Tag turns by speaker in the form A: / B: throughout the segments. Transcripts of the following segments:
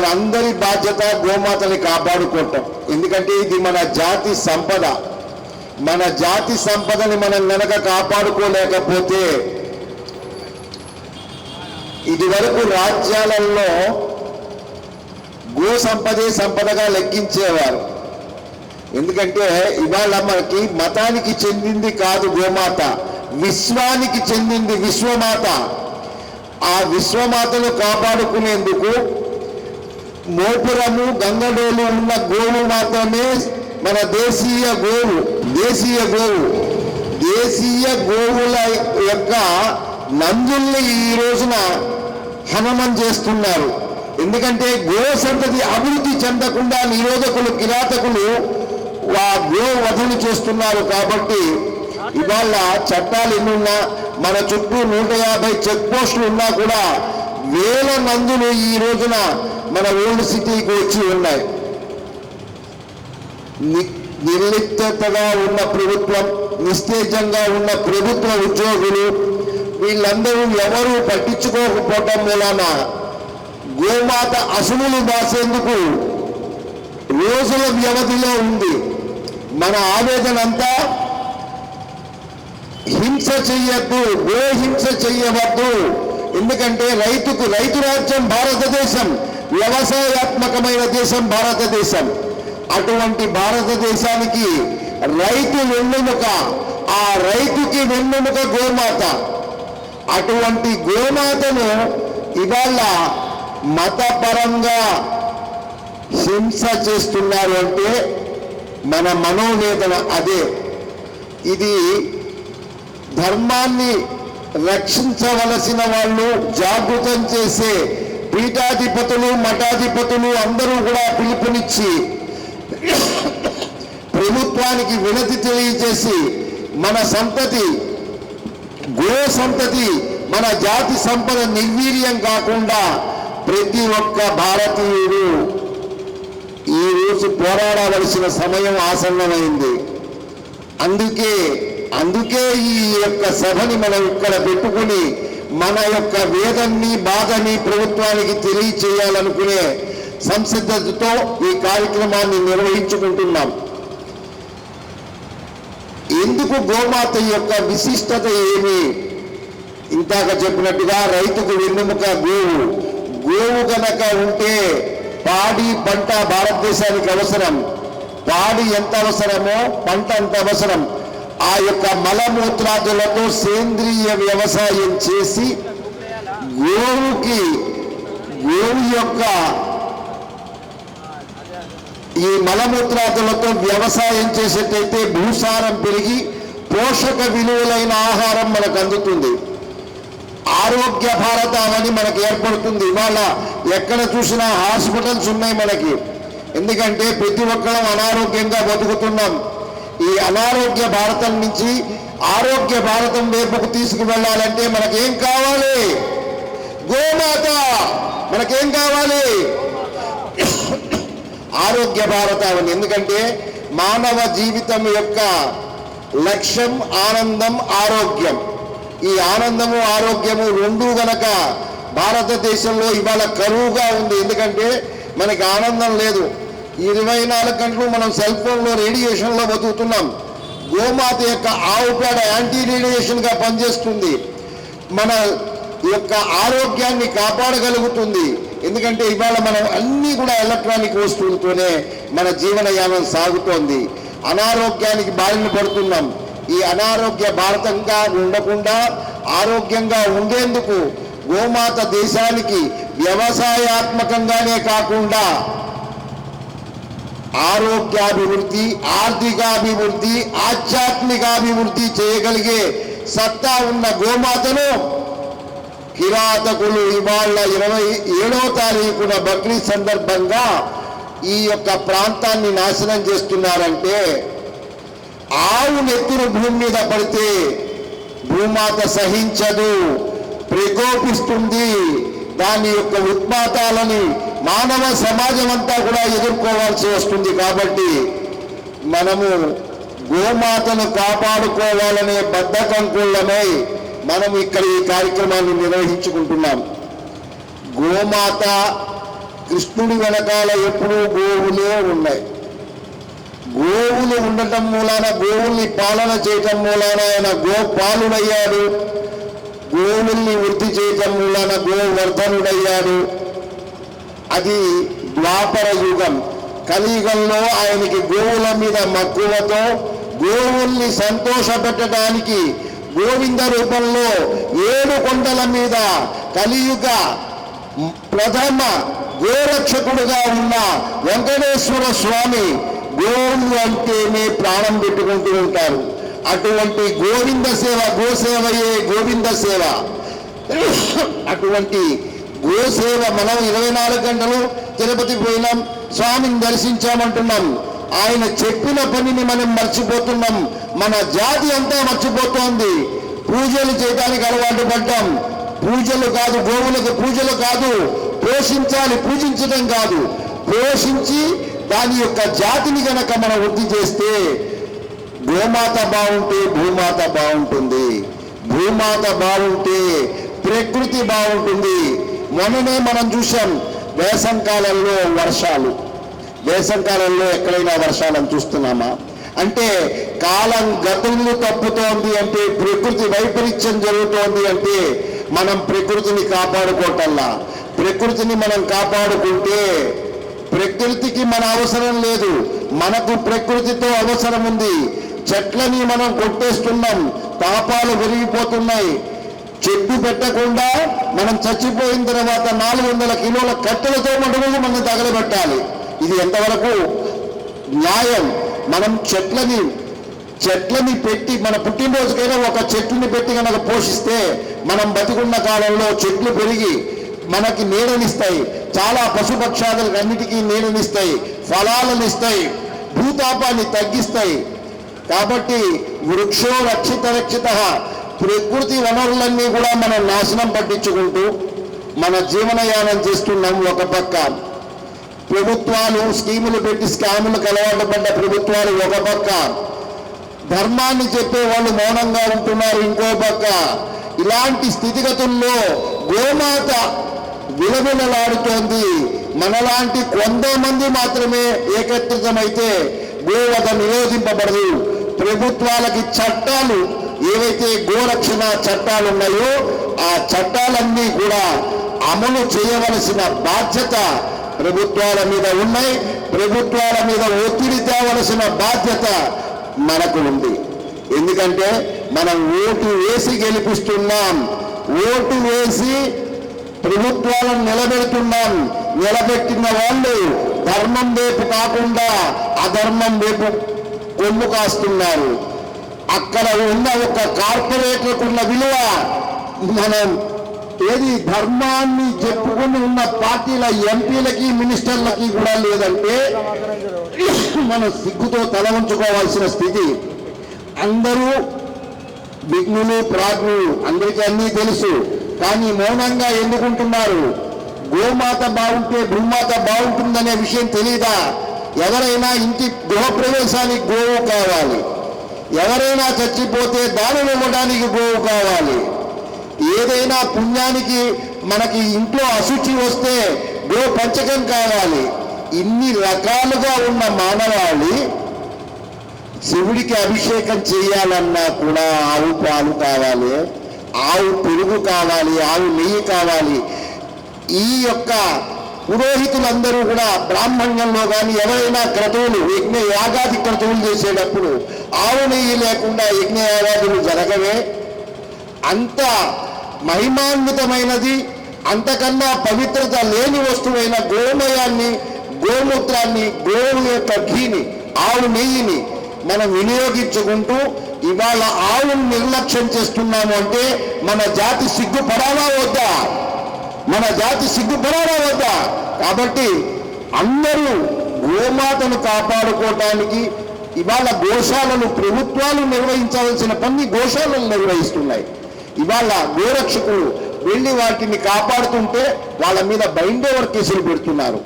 A: మన అందరి బాధ్యత గోమాతని కాపాడుకోవటం ఎందుకంటే ఇది మన జాతి సంపద. మన జాతి సంపదని మనం గనక కాపాడుకోలేకపోతే ఇది వరకు రాజ్యాలలో గో సంపదే సంపదగా లెక్కించేవారు. ఎందుకంటే ఇవాళ మనకి మతానికి చెందింది కాదు గోమాత విశ్వానికి చెందింది విశ్వమాత. ఆ విశ్వమాతను కాపాడుకునేందుకు మోపురము గంగడోలు ఉన్న గోవు మాత్రమే మన దేశీయ గోవు దేశీయ గోవు. దేశీయ గోవుల యొక్క నందుల్ని ఈ రోజున హననం చేస్తున్నారు. ఎందుకంటే గో సంతతి అభివృద్ధి చెందకుండా నిరోధకులు కిరాతకులు ఆ గో వధులు చేస్తున్నారు కాబట్టి ఇవాళ చట్టాలు ఎన్నున్నా మన చుట్టూ నూట యాభై చెక్ పోస్టులు ఉన్నా కూడా వేల మందులు ఈ రోజున మన ఓల్డ్ సిటీకి వచ్చి ఉన్నాయి. ని- నిర్లిప్తగా ఉన్న ప్రభుత్వం నిస్తేజంగా ఉన్న ప్రభుత్వ ఉద్యోగులు వీళ్ళందరూ ఎవరూ పట్టించుకోకపోవటం వలన గోమాత అసుములు దాసేందుకు రోజుల వ్యవధిలో ఉంది. మన ఆవేదన అంతా హింస చెయ్యొద్దు గో హింస చెయ్యవద్దు. ఎందుకంటే రైతుకు రైతు రాజ్యం భారతదేశం. వ్యవసాయాత్మకమైన దేశం భారతదేశం. అటువంటి భారతదేశానికి రైతు వెన్నుముక ఆ రైతుకి వెన్నుముక గోమాత. అటువంటి గోమాతను ఇవాళ మతపరంగా హింస చేస్తున్నారు అంటే మన మనోవేదన అదే. ఇది ధర్మాన్ని రక్షించవలసిన వాళ్ళు జాగృతం చేసే పీఠాధిపతులు మఠాధిపతులు అందరూ కూడా పిలుపునిచ్చి ప్రభుత్వానికి వినతి తెలియజేసి మన సంతతి గో సంతతి మన జాతి సంపద నిర్వీర్యం కాకుండా ప్రతి ఒక్క భారతీయుడు ఈ రోజు పోరాడవలసిన సమయం ఆసన్నమైంది. అందుకే అందుకే ఈ యొక్క సభని మనం ఇక్కడ పెట్టుకుని మన యొక్క వేదన్ని బాధని ప్రభుత్వానికి తెలియచేయాలనుకునే సంసిద్ధతతో ఈ కార్యక్రమాన్ని నిర్వహించుకుంటున్నాం. ఎందుకు గోమాత యొక్క విశిష్టత ఏమి? ఇంతాక చెప్పినట్టుగా రైతుకు వెన్నెముక గోవు. గోవు గనక ఉంటే పాడి పంట భారతదేశానికి అవసరం. పాడి ఎంత అవసరమో పంట అంత అవసరం. ఆ యొక్క మలమూత్రాదులతో సేంద్రియ వ్యవసాయం చేసి గోవుకి గోవు యొక్క ఈ మలమూత్రాదులతో వ్యవసాయం చేసేటైతే భూసారం పెరిగి పోషక విలువలైన ఆహారం మనకు అందుతుంది. ఆరోగ్య భారత అని మనకు ఏర్పడుతుంది. ఇవాళ ఎక్కడ చూసినా హాస్పిటల్స్ ఉన్నాయి మనకి. ఎందుకంటే ప్రతి ఒక్కరం అనారోగ్యంగా బతుకుతున్నాం. ఈ అనారోగ్య భారతం నుంచి ఆరోగ్య భారతం వైపుకు తీసుకువెళ్ళాలంటే మనకేం కావాలి? గోమాత మనకేం కావాలి? ఆరోగ్య భారతం ఎందుకంటే మానవ జీవితం యొక్క లక్ష్యం ఆనందం ఆరోగ్యం. ఈ ఆనందము ఆరోగ్యము రెండు గనక భారతదేశంలో ఇవాళ కరువుగా ఉంది. ఎందుకంటే మనకి ఆనందం లేదు. ఇరవై నాలుగు గంటలు మనం సెల్ ఫోన్లో రేడియేషన్లో బతుకుతున్నాం. గోమాత యొక్క ఆవు పేడ యాంటీ రేడియేషన్గా పనిచేస్తుంది. మన యొక్క ఆరోగ్యాన్ని కాపాడగలుగుతుంది. ఎందుకంటే ఇవాళ మనం అన్నీ కూడా ఎలక్ట్రానిక్ వస్తువులతోనే మన జీవనయానం సాగుతోంది. అనారోగ్యానికి బారిన పడుతున్నాం. ఈ అనారోగ్య భారతంగా ఉండకుండా ఆరోగ్యంగా ఉండేందుకు గోమాత దేశానికి వ్యవసాయాత్మకంగానే కాకుండా ఆరోగ్యాభివృద్ధి ఆర్థికాభివృద్ధి ఆధ్యాత్మికాభివృద్ధి చేయగలిగే సత్తా ఉన్న గోమాతను కిరాతకులు ఇవాళ ఇరవై ఏడవ తారీఖున బక్రీద్ సందర్భంగా ఈ యొక్క ప్రాంతాన్ని నాశనం చేస్తున్నారంటే ఆవు నెత్తురు భూమి మీద పడితే భూమాత సహించదు ప్రకోపిస్తుంది. దాని యొక్క ఉత్పాతాలని మానవ సమాజం అంతా కూడా ఎదుర్కోవాల్సి వస్తుంది కాబట్టి మనము గోమాతను కాపాడుకోవాలనే బద్ధకంకుళ్ళమై మనం ఇక్కడ ఈ కార్యక్రమాన్ని నిర్వహించుకుంటున్నాం. గోమాత కృష్ణుడి వెనకాల ఎప్పుడూ గోవులే ఉన్నాయి. గోవులు ఉండటం మూలాన గోవుల్ని పాలన చేయటం మూలాన ఆయన గోపాలుడయ్యాడు. గోవుల్ని వృద్ధి చేయటం మూలాన గోవర్ధనుడయ్యాడు. అది ద్వాపర యుగం. కలియుగంలో ఆయనకి గోవుల మీద మక్కువతో గోవుల్ని సంతోషపెట్టడానికి గోవింద రూపంలో ఏడు కొండల మీద కలియుగ ప్రథమ గోరక్షకుడుగా ఉన్న వెంకటేశ్వర స్వామి గోవులు అంటేనే ప్రాణం పెట్టుకుంటూ ఉంటారు. అటువంటి గోవింద సేవ గోసేవయే గోవింద సేవ. అటువంటి గోసేవ మనం ఇరవై నాలుగు గంటలు తిరుపతి పోయినాం స్వామిని దర్శించామంటున్నాం. ఆయన చెప్పిన పనిని మనం మర్చిపోతున్నాం. మన జాతి అంతా మర్చిపోతోంది. పూజలు చేయడానికి అలవాటు పడ్డాం. పూజలు కాదు గోవులకు పూజలు కాదు పోషించాలి పూజించడం కాదు. పోషించి దాని యొక్క జాతిని గనక మనం వృద్ధి చేస్తే గోమాత బాగుంటే భూమాత బాగుంటుంది. భూమాత బాగుంటే ప్రకృతి బాగుంటుంది. మొన్ననే మనం చూసాం వేసంకాలంలో వర్షాలు. వేసంకాలంలో ఎక్కడైనా వర్షాలను చూస్తున్నామా? అంటే కాలం గతంలో తప్పుతోంది అంటే ప్రకృతి వైపరీత్యం జరుగుతోంది అంటే మనం ప్రకృతిని కాపాడుకోవటల్లా ప్రకృతిని మనం కాపాడుకుంటే ప్రకృతికి మన అవసరం లేదు. మనకు ప్రకృతితో అవసరం ఉంది. చెట్లని మనం కొట్టేస్తున్నాం. తాపాలు పెరిగిపోతున్నాయి చెట్టు పెట్టకుండా మనం చచ్చిపోయిన తర్వాత నాలుగు వందల కిలోల కట్టెలతో మటుకు మనం తగలబెట్టాలి. ఇది ఎంతవరకు న్యాయం? మనం చెట్లని చెట్లని పెట్టి మన పుట్టినరోజుకైనా ఒక చెట్టుని పెట్టి కనుక పోషిస్తే మనం బతికున్న కాలంలో చెట్లు పెరిగి మనకి నీడనిస్తాయి. చాలా పశుపక్షాదులకు అన్నిటికీ నీడనిస్తాయి ఫలాలను ఇస్తాయి భూతాపాన్ని తగ్గిస్తాయి. కాబట్టి వృక్షో రక్షిత రక్షిత. ప్రకృతి వనరులన్నీ కూడా మనం నాశనం పట్టించుకుంటూ మన జీవనయానం చేస్తున్నాం ఒక పక్క. ప్రభుత్వాలు స్కీములు పెట్టి స్కాములకు అలవాటు పడ్డ ప్రభుత్వాలు ఒక పక్క. ధర్మాన్ని చెప్పే వాళ్ళు మౌనంగా ఉంటున్నారు ఇంకో పక్క. ఇలాంటి స్థితిగతుల్లో గోమాత విలవిలలాడుతోంది. మనలాంటి కొంతమంది మాత్రమే ఏకత్రితమైతే గోవధ నిరోధింపబడదు. ప్రభుత్వాలకి చట్టాలు ఏవైతే గోరక్షణ చట్టాలు ఉన్నాయో ఆ చట్టాలన్నీ కూడా అమలు చేయవలసిన బాధ్యత ప్రభుత్వాల మీద ఉన్నాయి. ప్రభుత్వాల మీద ఒత్తిడి తేవలసిన బాధ్యత మనకు ఉంది. ఎందుకంటే మనం ఓటు వేసి గెలిపిస్తున్నాం. ఓటు వేసి ప్రభుత్వాలను నిలబెడుతున్నాం. నిలబెట్టిన వాళ్ళు ధర్మం వైపు కాకుండా అధర్మం వైపు కొమ్ము కాస్తున్నారు. అక్కడ ఉన్న ఒక కార్పొరేటర్కు ఉన్న విలువ మనం ఏది ధర్మాన్ని చెప్పుకుని ఉన్న పార్టీల ఎంపీలకి మినిస్టర్లకి కూడా లేదంటే మనం సిగ్గుతో తల ఉంచుకోవాల్సిన స్థితి. అందరూ విఘ్నులు ప్రాజ్ఞులు అందరికీ అన్నీ తెలుసు. కానీ మౌనంగా ఎందుకుంటున్నారు? గోమాత బాగుంటే భూమాత బాగుంటుందనే విషయం తెలియదా ఎవరైనా ఇంటి గృహప్రవేశానికి గోవు కావాలి. ఎవరైనా చచ్చిపోతే దానిని ఇవ్వడానికి గోవు కావాలి. ఏదైనా పుణ్యానికి మనకి ఇంట్లో అశుచి వస్తే గో పంచకం కావాలి. ఇన్ని రకాలుగా ఉన్న మానవాళి శివుడికి అభిషేకం చేయాలన్నా కూడా ఆవు పాలు కావాలి ఆవు పెరుగు కావాలి ఆవు నెయ్యి కావాలి. ఈ యొక్క పురోహితులందరూ కూడా బ్రాహ్మణ్యంలో కానీ ఎవరైనా క్రతువులు యజ్ఞ యాగాది క్రతువులు చేసేటప్పుడు ఆవు నెయ్యి లేకుండా యజ్ఞ యాగాదులు జరగవే? అంత మహిమాన్వితమైనది అంతకన్నా పవిత్రత లేని వస్తువైన గోమయాన్ని గోమూత్రాన్ని గోవు యొక్క ఘీని ఆవు నెయ్యిని మనం వినియోగించుకుంటూ ఇవాళ ఆవును నిర్లక్ష్యం చేస్తున్నాము అంటే మన జాతి సిగ్గుపడాలా వద్దా? మన జాతి సిగ్గుపడాలా వద్దా. కాబట్టి అందరూ గోమాతను కాపాడుకోవటానికి ఇవాళ గోశాలను ప్రభుత్వాలు నిర్వహించవలసిన పని గోశాలను నిర్వహిస్తున్నాయి. ఇవాళ గోరక్షకులు వెళ్ళి వాటిని కాపాడుతుంటే వాళ్ళ మీద బైండోవర్ కేసులు పెడుతున్నారు.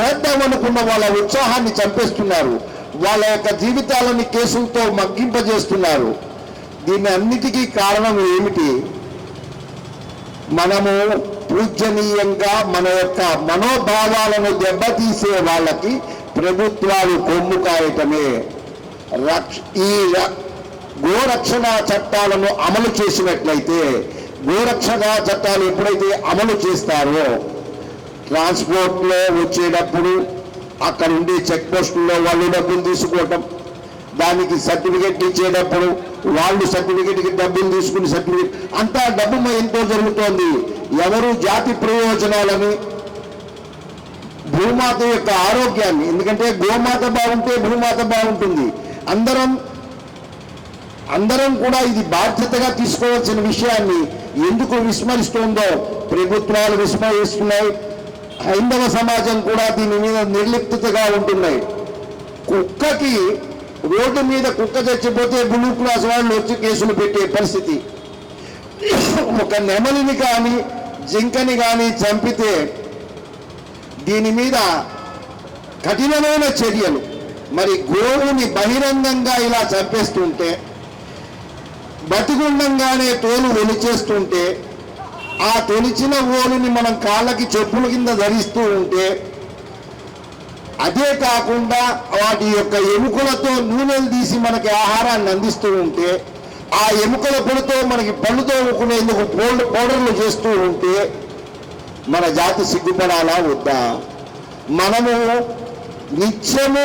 A: చేద్దామనుకున్న వాళ్ళ ఉత్సాహాన్ని చంపేస్తున్నారు. వాళ్ళ యొక్క జీవితాలని కేసులతో మగ్గింపజేస్తున్నారు. దీని అన్నిటికీ కారణం ఏమిటి? మనము పూజనీయంగా మన యొక్క మనోభావాలను దెబ్బతీసే వాళ్ళకి ప్రభుత్వాలు కొమ్ము కాయటమే. రక్ష ఈ ర- గోరక్షణ చట్టాలను అమలు చేసినట్లయితే గోరక్షణ చట్టాలు ఎప్పుడైతే అమలు చేస్తారో ట్రాన్స్పోర్ట్లో వచ్చేటప్పుడు అక్కడ ఉండే చెక్ పోస్టుల్లో వాళ్ళు డబ్బులు తీసుకోవటం దానికి సర్టిఫికెట్ ఇచ్చేటప్పుడు వాళ్ళు సర్టిఫికేట్కి డబ్బులు తీసుకుని సర్టిఫికెట్ అంతా డబ్బు ఎంతో జరుగుతోంది. ఎవరు జాతి ప్రయోజనాలని? భూమాత యొక్క ఆరోగ్యాన్ని. ఎందుకంటే గోమాత బాగుంటే భూమాత బాగుంటుంది. అందరం అందరం కూడా ఇది బాధ్యతగా తీసుకోవాల్సిన విషయాన్ని ఎందుకు విస్మరిస్తుందో ప్రభుత్వాలు విస్మరిస్తున్నాయి. హైందవ సమాజం కూడా దీని మీద నిర్లిప్తగా ఉంటున్నాయి. కుక్కకి రోడ్డు మీద కుక్క చచ్చిపోతే బ్లూ క్లాస్ వాళ్ళు వచ్చి కేసులు పెట్టే పరిస్థితి. ఒక నెమలిని కానీ జింకని కానీ చంపితే దీని మీద కఠినమైన చర్యలు. మరి గోవుని బహిరంగంగా ఇలా చంపేస్తుంటే బతిగుండంగానే తోలు వెలిచేస్తుంటే ఆ తొలిచిన ఓలుని మనం కాళ్ళకి చెప్పుల కింద ధరిస్తూ ఉంటే అదే కాకుండా వాటి యొక్క ఎముకలతో నూనెలు తీసి మనకి ఆహారాన్ని అందిస్తూ ఉంటే ఆ ఎముకల పొడితో మనకి పళ్ళు తోముకునేందుకు పౌడర్ పౌడర్లు చేస్తూ ఉంటే మన జాతి సిగ్గుపడాలా వద్దా? మనము నిత్యము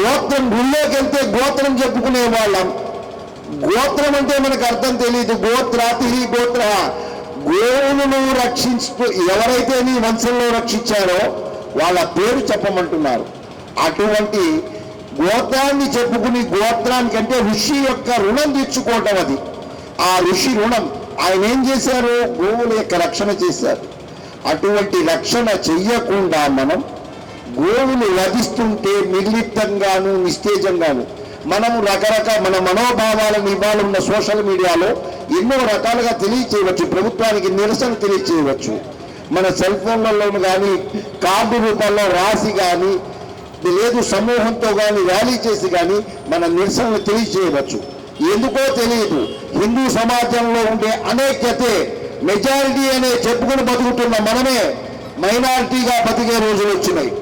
A: గోత్రం గుళ్ళోకి వెళ్తే గోత్రం చెప్పుకునే వాళ్ళం. గోత్రం అంటే మనకు అర్థం తెలియదు గోత్రాతి గోత్ర. గోవులను రక్షించు ఎవరైతే నీ వంశంలో రక్షించారో వాళ్ళ పేరు చెప్పమంటున్నారు. అటువంటి గోత్రాన్ని చెప్పుకుని గోత్రానికి అంటే ఋషి యొక్క రుణం తీర్చుకోవటం అది. ఆ ఋషి రుణం ఆయన ఏం చేశారు? గోవుల యొక్క రక్షణ చేశారు. అటువంటి రక్షణ చెయ్యకుండా మనం గోవులు వధిస్తుంటే నిర్లిప్తంగాను నిస్తేజంగాను మనము రకరకాల మన మనోభావాలను ఇవాళ ఉన్న సోషల్ మీడియాలో ఎన్నో రకాలుగా తెలియచేయవచ్చు. ప్రభుత్వానికి నిరసన తెలియచేయవచ్చు. మన సెల్ ఫోన్లలోను కానీ కార్డు రూపంలో రాసి కానీ లేదు సమూహంతో కానీ ర్యాలీ చేసి కానీ మన నిరసనలు తెలియజేయవచ్చు. ఎందుకో తెలియదు. హిందూ సమాజంలో ఉండే అనేక్యతే మెజారిటీ అనే చెప్పుకుని బతుకుతున్న మనమే మైనారిటీగా బతికే రోజులు వచ్చినాయి.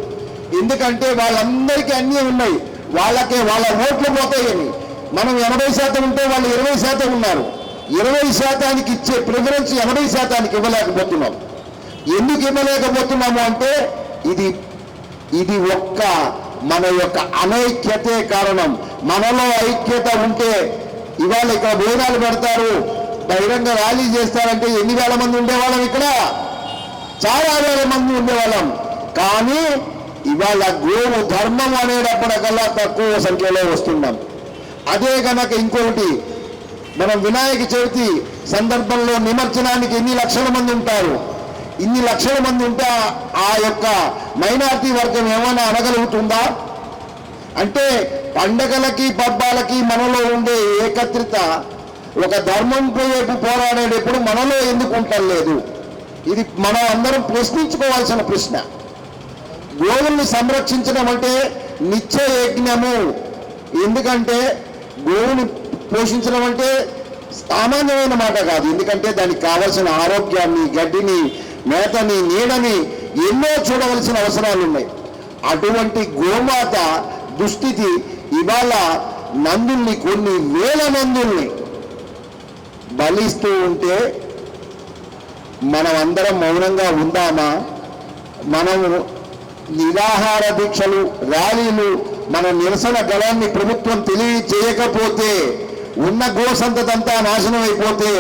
A: ఎందుకంటే వాళ్ళందరికీ అన్నీ ఉన్నాయి. వాళ్ళకే వాళ్ళ ఓట్లు పోతాయని. మనం ఎనభై శాతం ఉంటే వాళ్ళు ఇరవై శాతం ఉన్నారు. ఇరవై శాతానికి ఇచ్చే ప్రిఫరెన్స్ ఎనభై శాతానికి ఇవ్వలేకపోతున్నాం. ఎందుకు ఇవ్వలేకపోతున్నాము అంటే ఇది ఇది ఒక్క మన యొక్క అనైక్యతే కారణం. మనలో ఐక్యత ఉంటే ఇవాళ ఇక్కడ భోజనాలు పెడతారు బహిరంగ ర్యాలీ చేస్తారంటే ఎన్ని వేల మంది ఉండేవాళ్ళం ఇక్కడ? చాలా వేల మంది ఉండేవాళ్ళం. కానీ ఇవాళ గోవు ధర్మం అనేటప్పటికల్లా తక్కువ సంఖ్యలో వస్తున్నాం. అదే కనుక ఇంకొకటి మనం వినాయక చవితి సందర్భంలో నిమజ్జనానికి ఎన్ని లక్షల మంది ఉంటారు? ఇన్ని లక్షల మంది ఉంటే ఆ- యొక్క మైనార్టీ వర్గం ఏమైనా అనగలుగుతుందా? అంటే పండగలకి పబ్బాలకి మనలో ఉండే ఏకత్రిత ఒక ధర్మం వైపు పోరాడేటప్పుడు మనలో ఎందుకు ఉండలేదు ఇది మనం అందరం ప్రశ్నించుకోవాల్సిన ప్రశ్న. గోవుల్ని సంరక్షించడం అంటే నిత్య యజ్ఞము. ఎందుకంటే గోవుని పోషించడం అంటే సామాన్యమైన మాట కాదు. ఎందుకంటే దానికి కావలసిన ఆరోగ్యాన్ని గడ్డిని మేతని నీడని ఎన్నో చూడవలసిన అవసరాలు ఉన్నాయి అటువంటి గోమాత దుస్థితి ఇవాళ నందుల్ని కొన్ని వేల నందుల్ని బలిస్తూ ఉంటే మనం అందరం మౌనంగా ఉందామా? మనము నిరాహార దీక్షలు ర్యాలీలు మన నిరసన గళాన్ని ప్రభుత్వం తెలియజేయకపోతే ఉన్న గోసంతదంతా నాశనం అయిపోతే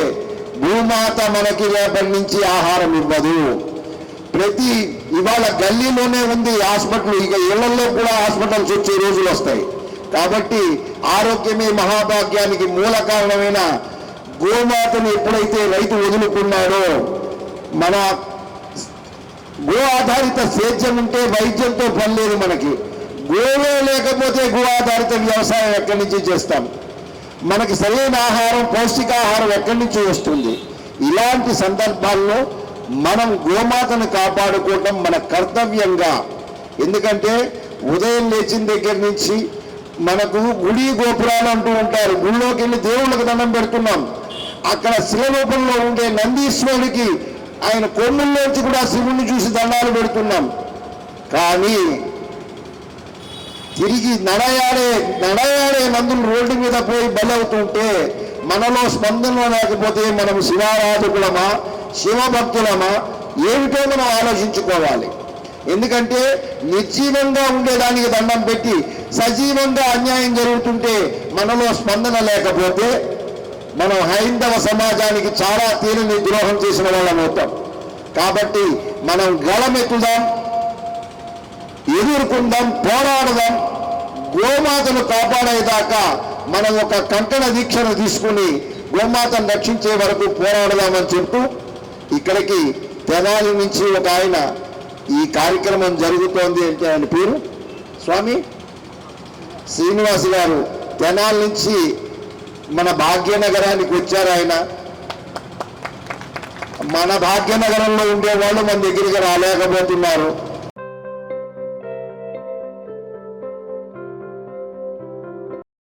A: భూమాత మనకి రేపటి నుంచి ఆహారం ఇవ్వదు. ప్రతి ఇవాళ గల్లీలోనే ఉంది హాస్పిటల్ ఇక ఇళ్ళలో కూడా హాస్పిటల్స్ వచ్చే రోజులు వస్తాయి. కాబట్టి ఆరోగ్యమే మహాభాగ్యానికి మూల కారణమైన గోమాతను ఎప్పుడైతే రైతు వదులుకున్నాడో మన గో ఆధారిత సేద్యం ఉంటే వైద్యంతో పని లేదు మనకి. గోవే లేకపోతే గో ఆధారిత వ్యవసాయం ఎక్కడి నుంచి చేస్తాం? మనకి సరైన ఆహారం పౌష్టికాహారం ఎక్కడి నుంచి వస్తుంది? ఇలాంటి సందర్భాల్లో మనం గోమాతను కాపాడుకోవటం మన కర్తవ్యంగా. ఎందుకంటే ఉదయం లేచిన దగ్గర నుంచి మనకు గుడి గోపురాలు అంటూ ఉంటారు. గుళ్ళోకి వెళ్ళి దేవుళ్ళకి దండం పెడుతున్నాం. అక్కడ శిల రూపంలో ఉండే నందీశ్వరుడికి ఆయన కొమ్ముల్లోంచి కూడా శివుణ్ణి చూసి దండాలు పెడుతున్నాం. కానీ తిరిగి నడయాడే నడయాడే మందులు రోడ్డు మీద పోయి బలవుతుంటే మనలో స్పందన లేకపోతే మనం శివారాధకులమా శివభక్తులమా? ఏమిటో మనం ఆలోచించుకోవాలి. ఎందుకంటే నిర్జీవంగా ఉండేదానికి దండం పెట్టి సజీవంగా అన్యాయం జరుగుతుంటే మనలో స్పందన లేకపోతే మనం హైందవ సమాజానికి చాలా తీరని ద్రోహం చేసిన వాళ్ళం అవుతాం కాబట్టి మనం గళమెత్తుదాం ఎదుర్కొందాం పోరాడదాం గోమాతను కాపాడేదాకా మనం ఒక కంకణ దీక్షను తీసుకుని గోమాతను రక్షించే వరకు పోరాడదామని చెప్తూ ఇక్కడికి తెనాలి నుంచి ఒక ఆయన ఈ కార్యక్రమం జరుగుతోంది అంటే ఆయన పేరు? స్వామి? శ్రీనివాస్ గారు తెనాలి నుంచి మన భాగ్యనగరానికి వచ్చారు ఆయన. మన భాగ్యనగరంలో ఉండే వాళ్ళు మన దగ్గరికి రాలేకపోతున్నారు.